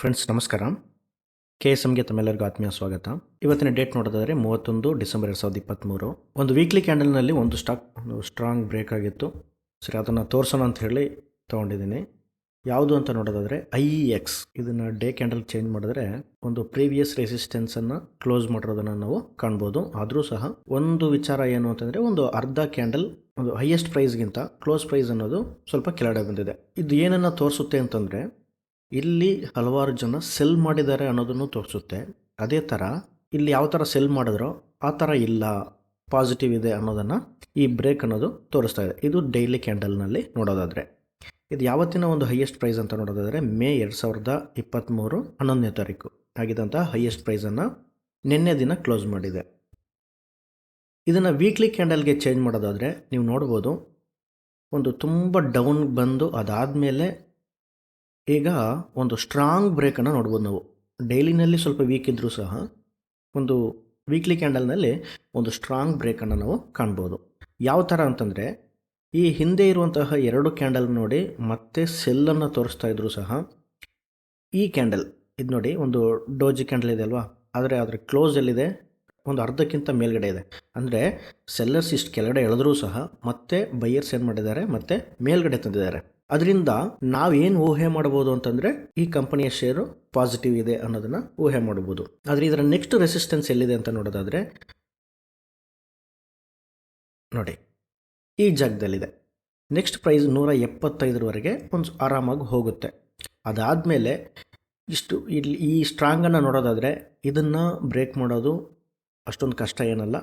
Friends, ನಮಸ್ಕಾರ. K S ಎಮ್ಗೆ ತಮ್ಮೆಲ್ಲರಿಗೂ ಆತ್ಮೀಯ ಸ್ವಾಗತ. ಇವತ್ತಿನ ಡೇಟ್ ನೋಡೋದಾದರೆ ಮೂವತ್ತೊಂದು ಡಿಸೆಂಬರ್ ಎರಡು ಸಾವಿರದ ಇಪ್ಪತ್ತ್ಮೂರು ಒಂದು ವೀಕ್ಲಿ ಕ್ಯಾಂಡಲ್ನಲ್ಲಿ ಒಂದು ಸ್ಟಾಕ್, ಸ್ಟ್ರಾಂಗ್ ಬ್ರೇಕ್ ಆಗಿತ್ತು. ಸರಿ, ಅದನ್ನು ತೋರಿಸೋಣ ಅಂತ ಹೇಳಿ ತೊಗೊಂಡಿದ್ದೀನಿ. ಯಾವುದು ಅಂತ ನೋಡೋದಾದರೆ ಐ ಇ ಎಕ್ಸ್. ಇದನ್ನು ಡೇ ಕ್ಯಾಂಡಲ್ ಚೇಂಜ್ ಮಾಡಿದ್ರೆ ಒಂದು ಪ್ರೀವಿಯಸ್ ರೆಸಿಸ್ಟೆನ್ಸನ್ನು ಕ್ಲೋಸ್ ಮಾಡಿರೋದನ್ನು ನಾವು ಕಾಣ್ಬೋದು. ಆದರೂ ಸಹ ಒಂದು ವಿಚಾರ ಏನು ಅಂತಂದರೆ ಒಂದು ಅರ್ಧ ಕ್ಯಾಂಡಲ್, ಒಂದು ಹೈಯೆಸ್ಟ್ ಪ್ರೈಸ್ಗಿಂತ ಕ್ಲೋಸ್ ಪ್ರೈಸ್ ಅನ್ನೋದು ಸ್ವಲ್ಪ ಕೆಳಗಡೆ ಬಂದಿದೆ. ಇದು ಏನನ್ನು ತೋರಿಸುತ್ತೆ ಅಂತಂದರೆ ಇಲ್ಲಿ ಹಲವಾರು ಜನ ಸೆಲ್ ಮಾಡಿದ್ದಾರೆ ಅನ್ನೋದನ್ನು ತೋರಿಸುತ್ತೆ. ಅದೇ ಥರ ಇಲ್ಲಿ ಯಾವ ಥರ ಸೆಲ್ ಮಾಡಿದ್ರೋ ಆ ಥರ ಇಲ್ಲ ಪಾಸಿಟಿವ್ ಇದೆ ಅನ್ನೋದನ್ನು ಈ ಬ್ರೇಕ್ ಅನ್ನೋದು ತೋರಿಸ್ತಾ ಇದೆ. ಇದು ಡೈಲಿ ಕ್ಯಾಂಡಲ್ನಲ್ಲಿ ನೋಡೋದಾದರೆ. ಇದು ಯಾವತ್ತಿನ ಒಂದು ಹೈಯೆಸ್ಟ್ ಪ್ರೈಸ್ ಅಂತ ನೋಡೋದಾದರೆ ಮೇ ಎರಡು ಸಾವಿರದ ಇಪ್ಪತ್ತ್ಮೂರು ಹನ್ನೊಂದನೇ ತಾರೀಕು ಆಗಿದ್ದಂಥ ಹೈಯೆಸ್ಟ್ ಪ್ರೈಸನ್ನು ನಿನ್ನೆ ದಿನ ಕ್ಲೋಸ್ ಮಾಡಿದೆ. ಇದನ್ನು ವೀಕ್ಲಿ ಕ್ಯಾಂಡಲ್ಗೆ ಚೇಂಜ್ ಮಾಡೋದಾದರೆ ನೀವು ನೋಡ್ಬೋದು, ಒಂದು ತುಂಬ ಡೌನ್ ಬಂದು ಅದಾದಮೇಲೆ ಈಗ ಒಂದು ಸ್ಟ್ರಾಂಗ್ ಬ್ರೇಕನ್ನು ನೋಡ್ಬೋದು ನಾವು. ಡೈಲಿನಲ್ಲಿ ಸ್ವಲ್ಪ ವೀಕ್ ಇದ್ದರೂ ಸಹ ಒಂದು ವೀಕ್ಲಿ ಕ್ಯಾಂಡಲ್ನಲ್ಲಿ ಒಂದು ಸ್ಟ್ರಾಂಗ್ ಬ್ರೇಕನ್ನು ನಾವು ಕಾಣ್ಬೋದು. ಯಾವ ಥರ ಅಂತಂದರೆ, ಈ ಹಿಂದೆ ಇರುವಂತಹ ಎರಡು ಕ್ಯಾಂಡಲ್ ನೋಡಿ ಮತ್ತೆ ಸೆಲ್ಲನ್ನು ತೋರಿಸ್ತಾ ಇದ್ರು ಸಹ ಈ ಕ್ಯಾಂಡಲ್ ಇದು ನೋಡಿ ಒಂದು ಡೋಜಿ ಕ್ಯಾಂಡಲ್ ಇದೆ ಅಲ್ವಾ? ಆದರೆ ಅದರ ಕ್ಲೋಸ್ ಎಲ್ಲಿದೆ? ಒಂದು ಅರ್ಧಕ್ಕಿಂತ ಮೇಲ್ಗಡೆ ಇದೆ. ಅಂದರೆ ಸೆಲ್ಲರ್ಸ್ ಇಷ್ಟು ಕೆಳಗಡೆ ಎಳೆದ್ರೂ ಸಹ ಮತ್ತೆ ಬೈಯರ್ಸ್ ಏನು ಮಾಡಿದ್ದಾರೆ? ಮತ್ತೆ ಮೇಲ್ಗಡೆ ತಂದಿದ್ದಾರೆ. ಅದರಿಂದ ನಾವೇನು ಊಹೆ ಮಾಡ್ಬೋದು ಅಂತಂದರೆ ಈ ಕಂಪನಿಯ ಶೇರು ಪಾಸಿಟಿವ್ ಇದೆ ಅನ್ನೋದನ್ನು ಊಹೆ ಮಾಡ್ಬೋದು ಆದರೆ ಇದರ ನೆಕ್ಸ್ಟ್ ರೆಸಿಸ್ಟೆನ್ಸ್ ಎಲ್ಲಿದೆ ಅಂತ ನೋಡೋದಾದರೆ ನೋಡಿ, ಈ ಜಾಗದಲ್ಲಿದೆ. ನೆಕ್ಸ್ಟ್ ಪ್ರೈಸ್ ನೂರ ಎಪ್ಪತ್ತೈದರವರೆಗೆ ಒಂದು ಆರಾಮಾಗಿ ಹೋಗುತ್ತೆ. ಅದಾದಮೇಲೆ ಇಷ್ಟು ಇಲ್ಲಿ ಈ ಸ್ಟ್ರಾಂಗನ್ನು ನೋಡೋದಾದರೆ ಇದನ್ನು ಬ್ರೇಕ್ ಮಾಡೋದು ಅಷ್ಟೊಂದು ಕಷ್ಟ ಏನಲ್ಲ,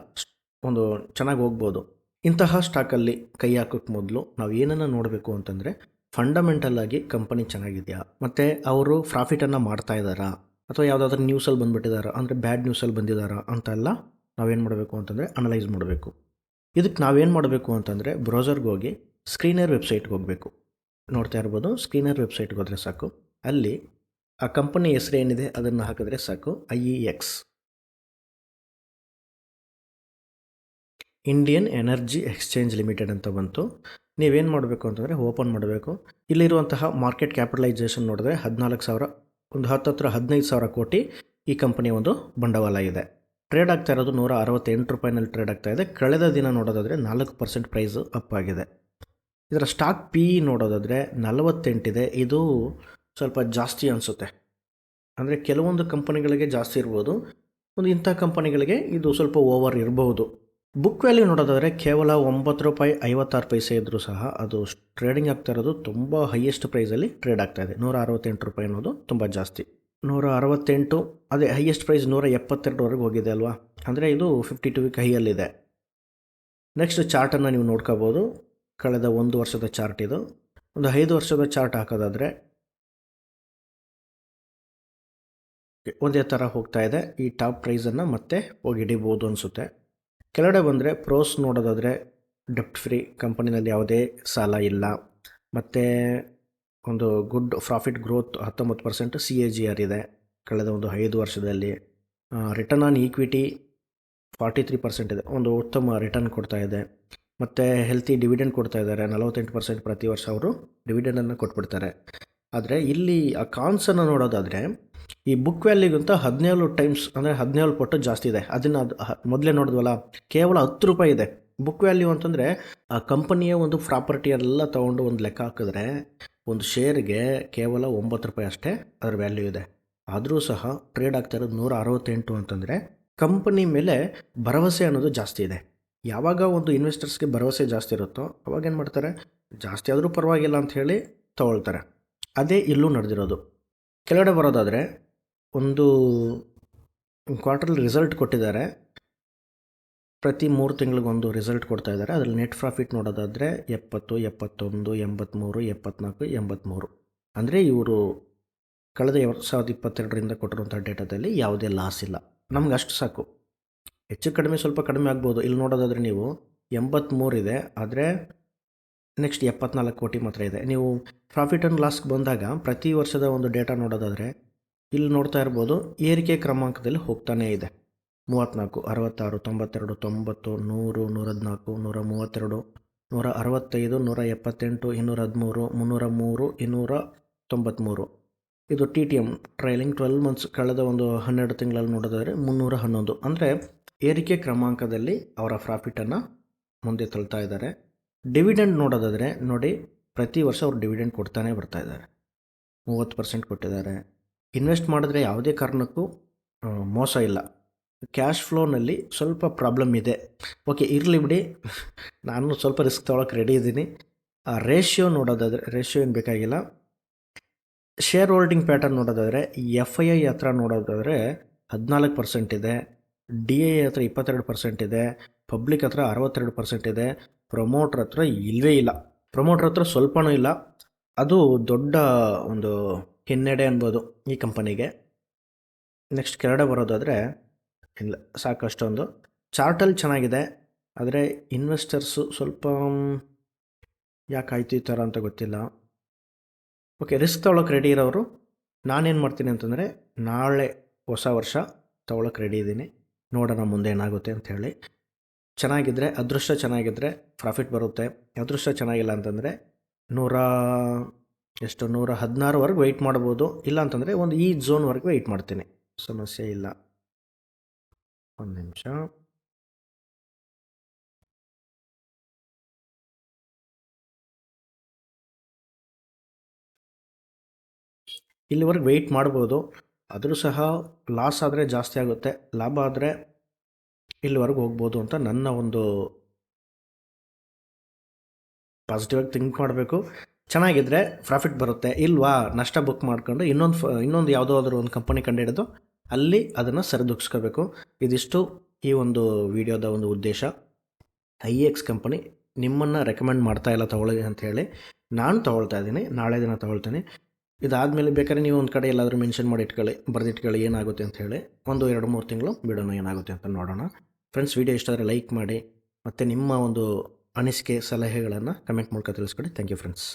ಒಂದು ಚೆನ್ನಾಗಿ ಹೋಗ್ಬೋದು. ಇಂತಹ ಸ್ಟಾಕಲ್ಲಿ ಕೈ ಹಾಕೋಕ್ಕೆ ಮೊದಲು ನಾವು ಏನನ್ನು ನೋಡಬೇಕು ಅಂತಂದರೆ ಫಂಡಮೆಂಟಲ್ ಆಗಿ ಕಂಪನಿ ಚೆನ್ನಾಗಿದೆಯಾ? ಮತ್ತು ಅವರು ಪ್ರಾಫಿಟನ್ನು ಮಾಡ್ತಾ ಇದ್ದಾರಾ? ಅಥವಾ ಯಾವುದಾದ್ರೂ ನ್ಯೂಸಲ್ಲಿ ಬಂದುಬಿಟ್ಟಿದ್ದಾರಾ ಅಂದರೆ ಬ್ಯಾಡ್ ನ್ಯೂಸಲ್ಲಿ ಬಂದಿದ್ದಾರಾ ಅಂತೆಲ್ಲ ನಾವೇನು ಮಾಡಬೇಕು ಅಂತಂದರೆ ಅನಲೈಸ್ ಮಾಡಬೇಕು. ಇದಕ್ಕೆ ನಾವೇನು ಮಾಡಬೇಕು ಅಂತಂದರೆ ಬ್ರೌಸರ್ಗೆ ಹೋಗಿ ಸ್ಕ್ರೀನರ್ ವೆಬ್ಸೈಟ್ಗೆ ಹೋಗಬೇಕು. ನೋಡ್ತಾ ಇರ್ಬೋದು ಸ್ಕ್ರೀನರ್ ವೆಬ್ಸೈಟ್ಗೆ ಹೋದರೆ ಸಾಕು. ಅಲ್ಲಿ ಆ ಕಂಪನಿ ಹೆಸರು ಏನಿದೆ ಅದನ್ನು ಹಾಕಿದ್ರೆ ಸಾಕು I E X Indian energy exchange limited ಅಂತ ಬಂತು. ನೀವೇನು ಮಾಡಬೇಕು ಅಂತಂದರೆ ಓಪನ್ ಮಾಡಬೇಕು. ಇಲ್ಲಿರುವಂತಹ ಮಾರ್ಕೆಟ್ ಕ್ಯಾಪಿಟಲೈಸೇಷನ್ ನೋಡಿದ್ರೆ ಹದಿನಾಲ್ಕು ಸಾವಿರ, ಒಂದು ಹತ್ತತ್ರ ಹದಿನೈದು ಸಾವಿರ ಕೋಟಿ ಈ ಕಂಪನಿಯ ಒಂದು ಬಂಡವಾಳ ಇದೆ. ಟ್ರೇಡ್ ಆಗ್ತಾ ಇರೋದು ನೂರ ಅರವತ್ತೆಂಟು ರೂಪಾಯಿನಲ್ಲಿ ಟ್ರೇಡ್ ಆಗ್ತಾ ಇದೆ. ಕಳೆದ ದಿನ ನೋಡೋದಾದರೆ ನಾಲ್ಕು ಪರ್ಸೆಂಟ್ ಪ್ರೈಸು ಅಪ್ ಆಗಿದೆ. ಇದರ ಸ್ಟಾಕ್ ಪಿ ಇ ನೋಡೋದಾದರೆ ನಲವತ್ತೆಂಟಿದೆ. ಇದು ಸ್ವಲ್ಪ ಜಾಸ್ತಿ ಅನಿಸುತ್ತೆ. ಅಂದರೆ ಕೆಲವೊಂದು ಕಂಪನಿಗಳಿಗೆ ಜಾಸ್ತಿ ಇರ್ಬೋದು. ಒಂದು ಇಂಥ ಕಂಪನಿಗಳಿಗೆ ಇದು ಸ್ವಲ್ಪ ಓವರ್ ಇರಬಹುದು ಬುಕ್ ವ್ಯಾಲ್ಯೂ ನೋಡೋದಾದರೆ ಕೇವಲ ಒಂಬತ್ತು ರೂಪಾಯಿ ಐವತ್ತಾರು ಪೈಸೆ ಇದ್ದರೂ ಸಹ ಅದು ಟ್ರೇಡಿಂಗ್ ಆಗ್ತಾ ಇರೋದು ತುಂಬ ಹೈಯೆಸ್ಟ್ ಪ್ರೈಸಲ್ಲಿ ಟ್ರೇಡ್ ಆಗ್ತಾ ಇದೆ. ನೂರ ಅರವತ್ತೆಂಟು ರೂಪಾಯಿ ಅನ್ನೋದು ತುಂಬ ಜಾಸ್ತಿ. ನೂರ ಅರವತ್ತೆಂಟು, ಅದೇ ಹೈಯೆಸ್ಟ್ ಪ್ರೈಸ್ ನೂರ ಎಪ್ಪತ್ತೆರಡುವರೆಗೆ ಹೋಗಿದೆ ಅಲ್ವಾ? ಅಂದರೆ ಇದು ಫಿಫ್ಟಿ ಟು ವೀಕ್ ಹೈಯಲ್ಲಿದೆ ನೆಕ್ಸ್ಟ್ ಚಾರ್ಟನ್ನು ನೀವು ನೋಡ್ಕೋಬೋದು. ಕಳೆದ ಒಂದು ವರ್ಷದ ಚಾರ್ಟ್ ಇದು. ಒಂದು ಐದು ವರ್ಷದ ಚಾರ್ಟ್ ಹಾಕೋದಾದರೆ ಒಂದೇ ಥರ ಹೋಗ್ತಾ ಇದೆ. ಈ ಟಾಪ್ ಪ್ರೈಸನ್ನು ಮತ್ತೆ ಹೋಗಿ ಹಿಡಿಬೋದು ಅನಿಸುತ್ತೆ. ಕೆಳಗಡೆ ಬಂದರೆ ಪ್ರೋಸ್ ನೋಡೋದಾದರೆ ಡೆಪ್ಟ್ ಫ್ರೀ ಕಂಪನಿನಲ್ಲಿ ಯಾವುದೇ ಸಾಲ ಇಲ್ಲ. ಮತ್ತು ಒಂದು ಗುಡ್ ಪ್ರಾಫಿಟ್ ಗ್ರೋತ್ ಹತ್ತೊಂಬತ್ತು percent C A G R ಇದೆ. ಕಳೆದ ಒಂದು ಐದು ವರ್ಷದಲ್ಲಿ return on equity forty three percent ಇದೆ. ಒಂದು ಉತ್ತಮ ರಿಟರ್ನ್ ಕೊಡ್ತಾ ಇದೆ. ಮತ್ತು ಹೆಲ್ತಿ ಡಿವಿಡೆಂಡ್ ಕೊಡ್ತಾ ಇದ್ದಾರೆ. ನಲವತ್ತೆಂಟು ಪರ್ಸೆಂಟ್ ಪ್ರತಿ ವರ್ಷ ಅವರು ಡಿವಿಡೆಂಡನ್ನು ಕೊಟ್ಬಿಡ್ತಾರೆ. ಆದರೆ ಇಲ್ಲಿ ಆ ಕಾನ್ಸನ್ನು ನೋಡೋದಾದರೆ ಈ ಬುಕ್ ವ್ಯಾಲ್ಯೂಗಿಂತ ಹದಿನೇಳು ಟೈಮ್ಸ್ ಅಂದರೆ ಹದಿನೇಳು ಪಟ್ಟು ಜಾಸ್ತಿ ಇದೆ. ಅದನ್ನು ಅದು ಮೊದಲೇ ನೋಡಿದ್ವಲ್ಲ, ಕೇವಲ ಹತ್ತು ರೂಪಾಯಿ ಇದೆ. ಬುಕ್ ವ್ಯಾಲ್ಯೂ ಅಂತಂದರೆ, ಆ ಕಂಪನಿಯ ಒಂದು ಪ್ರಾಪರ್ಟಿ ಎಲ್ಲ ತೊಗೊಂಡು ಒಂದು ಲೆಕ್ಕ ಹಾಕಿದ್ರೆ, ಒಂದು ಶೇರ್ಗೆ ಕೇವಲ ಒಂಬತ್ತು ರೂಪಾಯಿ ಅಷ್ಟೇ ಅದರ ವ್ಯಾಲ್ಯೂ ಇದೆ. ಆದರೂ ಸಹ ಟ್ರೇಡ್ ಆಗ್ತಾ ಇರೋದು ನೂರ ಅರವತ್ತೆಂಟು ಅಂತಂದರೆ ಕಂಪನಿ ಮೇಲೆ ಭರವಸೆ ಅನ್ನೋದು ಜಾಸ್ತಿ ಇದೆ. ಯಾವಾಗ ಒಂದು ಇನ್ವೆಸ್ಟರ್ಸ್ಗೆ ಭರವಸೆ ಜಾಸ್ತಿ ಇರುತ್ತೋ, ಅವಾಗ ಏನು ಮಾಡ್ತಾರೆ? ಜಾಸ್ತಿ ಆದರೂ ಪರವಾಗಿಲ್ಲ ಅಂತ ಹೇಳಿ ತಗೊಳ್ತಾರೆ. ಅದೇ ಇಲ್ಲೂ ನಡೆದಿರೋದು. ಕೆಳಗಡೆ ಬರೋದಾದರೆ ಒಂದು ಕ್ವಾರ್ಟರ್ಲಿ ರಿಸಲ್ಟ್ ಕೊಟ್ಟಿದ್ದಾರೆ. ಪ್ರತಿ ಮೂರು ತಿಂಗಳಿಗೊಂದು ರಿಸಲ್ಟ್ ಕೊಡ್ತಾ ಇದ್ದಾರೆ. ಅದರಲ್ಲಿ ನೆಟ್ ಪ್ರಾಫಿಟ್ ನೋಡೋದಾದರೆ ಎಪ್ಪತ್ತು, ಎಪ್ಪತ್ತೊಂದು ಎಂಬತ್ತ್ಮೂರು ಎಪ್ಪತ್ನಾಲ್ಕು ಎಂಬತ್ತ್ಮೂರು ಅಂದರೆ ಇವರು ಕಳೆದ ಎರಡು ಸಾವಿರದ ಇಪ್ಪತ್ತೆರಡರಿಂದ ಕೊಟ್ಟಿರುವಂಥ ಡೇಟಾದಲ್ಲಿ ಯಾವುದೇ ಲಾಸ್ ಇಲ್ಲ. ನಮ್ಗೆ ಅಷ್ಟು ಸಾಕು. ಹೆಚ್ಚು ಕಡಿಮೆ, ಸ್ವಲ್ಪ ಕಡಿಮೆ ಆಗ್ಬೋದು. ಇಲ್ಲಿ ನೋಡೋದಾದರೆ ನೀವು ಎಂಬತ್ತ್ಮೂರು ಇದೆ. ಆದರೆ ನೆಕ್ಸ್ಟ್ ಎಪ್ಪತ್ನಾಲ್ಕು ಕೋಟಿ ಮಾತ್ರ ಇದೆ. ನೀವು ಪ್ರಾಫಿಟ್ ಆ್ಯಂಡ್ ಲಾಸ್ಗೆ ಬಂದಾಗ ಪ್ರತಿ ವರ್ಷದ ಒಂದು ಡೇಟಾ ನೋಡೋದಾದರೆ ಇಲ್ಲಿ ನೋಡ್ತಾ ಇರ್ಬೋದು, ಏರಿಕೆ ಕ್ರಮಾಂಕದಲ್ಲಿ ಹೋಗ್ತಾನೇ ಇದೆ. ಮೂವತ್ತ್ನಾಲ್ಕು ಅರವತ್ತಾರು, ತೊಂಬತ್ತೆರಡು, ತೊಂಬತ್ತು, ನೂರು ನೂರ ಹದಿನಾಲ್ಕು ನೂರ ಮೂವತ್ತೆರಡು, ನೂರ ಅರವತ್ತೈದು, ನೂರ ಎಪ್ಪತ್ತೆಂಟು, ಇನ್ನೂರ ಹದಿಮೂರು, ಮುನ್ನೂರ ಮೂರು, ಇನ್ನೂರ ತೊಂಬತ್ತ್ಮೂರು ಇದು T T M trailing twelve months ಕಳೆದ ಒಂದು ಹನ್ನೆರಡು ತಿಂಗಳಲ್ಲಿ ನೋಡೋದಾದರೆ ಮುನ್ನೂರ ಹನ್ನೊಂದು. ಅಂದರೆ ಏರಿಕೆ ಕ್ರಮಾಂಕದಲ್ಲಿ ಅವರ ಪ್ರಾಫಿಟನ್ನು ಮುಂದೆ ತಳ್ತಾ ಇದ್ದಾರೆ. ಡಿವಿಡೆಂಡ್ ನೋಡೋದಾದರೆ ನೋಡಿ, ಪ್ರತಿ ವರ್ಷ ಅವ್ರು ಡಿವಿಡೆಂಡ್ ಕೊಡ್ತಾನೆ ಬರ್ತಾ ಇದ್ದಾರೆ. ಮೂವತ್ತು ಪರ್ಸೆಂಟ್ ಕೊಟ್ಟಿದ್ದಾರೆ. ಇನ್ವೆಸ್ಟ್ ಮಾಡಿದ್ರೆ ಯಾವುದೇ ಕಾರಣಕ್ಕೂ ಮೋಸ ಇಲ್ಲ. ಕ್ಯಾಶ್ ಫ್ಲೋನಲ್ಲಿ ಸ್ವಲ್ಪ ಪ್ರಾಬ್ಲಮ್ ಇದೆ. ಓಕೆ, ಇರಲಿ ಬಿಡಿ. ನಾನು ಸ್ವಲ್ಪ ರಿಸ್ಕ್ ತೊಗೊಳಕ್ಕೆ ರೆಡಿ ಇದ್ದೀನಿ. ಆ, ರೇಷಿಯೋ ನೋಡೋದಾದರೆ, ರೇಷಿಯೋ ಏನು ಬೇಕಾಗಿಲ್ಲ. ಶೇರ್ ಹೋಲ್ಡಿಂಗ್ ಪ್ಯಾಟರ್ನ್ ನೋಡೋದಾದರೆ, ಎಫ್ ಐ ಐ ಹತ್ರ ನೋಡೋದಾದರೆ ಹದಿನಾಲ್ಕು ಪರ್ಸೆಂಟ್ ಇದೆ. ಡಿ ಐ ಹತ್ರ ಇಪ್ಪತ್ತೆರಡು ಪರ್ಸೆಂಟ್ ಇದೆ. ಪಬ್ಲಿಕ್ ಹತ್ರ ಅರವತ್ತೆರಡು ಪರ್ಸೆಂಟ್ ಇದೆ. ಪ್ರಮೋಟ್ರ್ ಹತ್ರ ಇಲ್ಲವೇ ಇಲ್ಲ. ಪ್ರಮೋಟ್ರ್ ಹತ್ರ ಸ್ವಲ್ಪನೂ ಇಲ್ಲ. ಅದು ದೊಡ್ಡ ಒಂದು ಹಿನ್ನಡೆ ಅನ್ಬೋದು ಈ ಕಂಪನಿಗೆ. ನೆಕ್ಸ್ಟ್ ಕೆಳಗಡೆ ಬರೋದಾದರೆ, ಇಲ್ಲ ಸಾಕಷ್ಟೊಂದು ಚಾರ್ಟಲ್ಲಿ ಚೆನ್ನಾಗಿದೆ. ಆದರೆ ಇನ್ವೆಸ್ಟರ್ಸು ಸ್ವಲ್ಪ ಯಾಕೆ ಆಯಿತು ಈ ಥರ ಅಂತ ಗೊತ್ತಿಲ್ಲ. ಓಕೆ ರಿಸ್ಕ್ ತೊಗೊಳಕ್ಕೆ ರೆಡಿ ಇರೋರು, ನಾನೇನು ಮಾಡ್ತೀನಿ ಅಂತಂದರೆ ನಾಳೆ ಹೊಸ ವರ್ಷ ತೊಗೊಳಕ್ಕೆ ರೆಡಿ ಇದ್ದೀನಿ. ನೋಡೋಣ ಮುಂದೆ ಏನಾಗುತ್ತೆ ಅಂತ ಹೇಳಿ. ಚೆನ್ನಾಗಿದ್ದರೆ ಅದೃಷ್ಟ ಚೆನ್ನಾಗಿದ್ದರೆ ಪ್ರಾಫಿಟ್ ಬರುತ್ತೆ. ಅದೃಷ್ಟ ಚೆನ್ನಾಗಿಲ್ಲ ಅಂತಂದರೆ ನೂರ ಎಷ್ಟು, ನೂರ ಹದಿನಾರುವರೆಗೆ ವೆಯ್ಟ್ ಮಾಡ್ಬೋದು. ಇಲ್ಲ ಅಂತಂದರೆ ಒಂದು ಈ ಝೋನ್ವರೆಗೆ ವೆಯ್ಟ್ ಮಾಡ್ತೀನಿ. ಸಮಸ್ಯೆ ಇಲ್ಲ. ಒಂದು ನಿಮಿಷ. ಇಲ್ಲಿವರೆಗೆ ವೆಯ್ಟ್ ಮಾಡ್ಬೋದು. ಆದರೂ ಸಹ ಲಾಸ್ ಆದರೆ ಜಾಸ್ತಿ ಆಗುತ್ತೆ. ಲಾಭ ಆದರೆ ಇಲ್ಲಿವರೆಗೂ ಹೋಗ್ಬೋದು ಅಂತ ನನ್ನ ಒಂದು ಪಾಸಿಟಿವ್ ಆಗಿ ಥಿಂಕ್ ಮಾಡಬೇಕು. ಚೆನ್ನಾಗಿದ್ದರೆ ಪ್ರಾಫಿಟ್ ಬರುತ್ತೆ, ಇಲ್ವಾ ನಷ್ಟ ಬುಕ್ ಮಾಡ್ಕೊಂಡು ಇನ್ನೊಂದು ಫ ಇನ್ನೊಂದು ಯಾವುದಾದ್ರೂ ಒಂದು ಕಂಪನಿ ಕಂಡುಹಿಡಿದು ಅಲ್ಲಿ ಅದನ್ನು ಸರಿದೂಗಿಸ್ಕೋಬೇಕು. ಇದಿಷ್ಟು ಈ ಒಂದು ವಿಡಿಯೋದ ಒಂದು ಉದ್ದೇಶ. ಐ ಎಕ್ಸ್ ಕಂಪನಿ ನಿಮ್ಮನ್ನು ರೆಕಮೆಂಡ್ ಮಾಡ್ತಾ ಇಲ್ಲ ತೊಗೊಳ್ಳಿ ಅಂತ ಹೇಳಿ ನಾನು ತೊಗೊಳ್ತಾ ಇದ್ದೀನಿ, ನಾಳೆ ದಿನ ತೊಗೊಳ್ತೀನಿ. ಇದಾದಮೇಲೆ ಬೇಕಾದ್ರೆ ನೀವು ಒಂದು ಕಡೆ ಎಲ್ಲಾದರೂ ಮೆನ್ಷನ್ ಮಾಡಿ ಇಟ್ಕೊಳ್ಳಿ, ಬರೆದಿಟ್ಕೊಳ್ಳಿ ಏನಾಗುತ್ತೆ ಅಂತ ಹೇಳಿ. ಒಂದು ಎರಡು ಮೂರು ತಿಂಗಳು ಬಿಡೋಣ ಏನಾಗುತ್ತೆ ಅಂತ ನೋಡೋಣ. ಫ್ರೆಂಡ್ಸ್ ವಿಡಿಯೋ ಇಷ್ಟ ಆದರೆ ಲೈಕ್ ಮಾಡಿ, ಮತ್ತು ನಿಮ್ಮ ಒಂದು ಅನಿಸಿಕೆ, ಸಲಹೆಗಳನ್ನು ಕಮೆಂಟ್ ಮೂಲಕ ತಿಳಿಸ್ಕೊಡಿ. Thank you friends